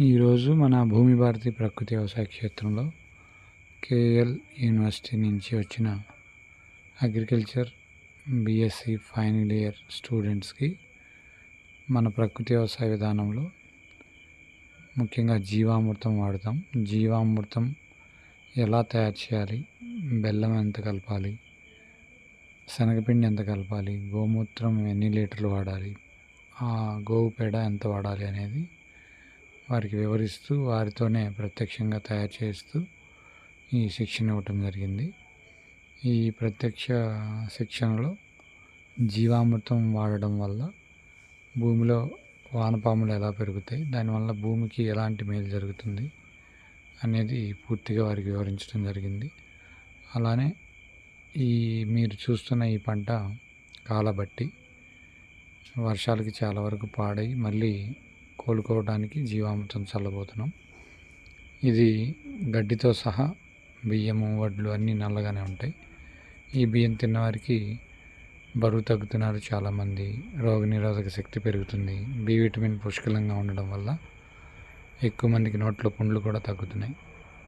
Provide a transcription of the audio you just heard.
ఈరోజు మన భూమి భారతి ప్రకృతి వ్యవసాయ క్షేత్రంలో కేఎల్ యూనివర్సిటీ నుంచి వచ్చిన అగ్రికల్చర్ బీఎస్సీ ఫైనల్ ఇయర్ స్టూడెంట్స్కి మన ప్రకృతి వ్యవసాయ విధానంలో ముఖ్యంగా జీవామృతం వాడతాం. జీవామృతం ఎలా తయారు చేయాలి? బెల్లం ఎంత కలపాలి? శనగపిండి ఎంత కలపాలి? గోమూత్రం ఎన్ని లీటర్లు వాడాలి? గోవు పేడ ఎంత వాడాలి అనేది వారికి వివరిస్తూ వారితోనే ప్రత్యక్షంగా తయారు చేస్తూ ఈ శిక్షణ ఇవ్వటం జరిగింది. ఈ ప్రత్యక్ష శిక్షణలో జీవామృతం వాడడం వల్ల భూమిలో వానపాములు ఎలా పెరుగుతాయి దానివల్ల భూమికి ఎలాంటి మేలు జరుగుతుంది అనేది పూర్తిగా వారికి వివరించడం జరిగింది. అలానే ఈ మీరు చూస్తున్న ఈ పంట కాలబట్టి వర్షాలకి చాలా వరకు పాడై మళ్ళీ కోలుకోవడానికి జీవామృతం చల్లబోతున్నాం. ఇది గడ్డితో సహా బియ్యము వడ్లు అన్నీ నల్లగానే ఉంటాయి. ఈ బియ్యం తిన్నవారికి బరువు తగ్గుతున్నారు చాలామంది. రోగనిరోధక శక్తి పెరుగుతుంది. బి విటమిన్ పుష్కలంగా ఉండడం వల్ల ఎక్కువ మందికి నోట్లో పుండ్లు కూడా తగ్గుతున్నాయి.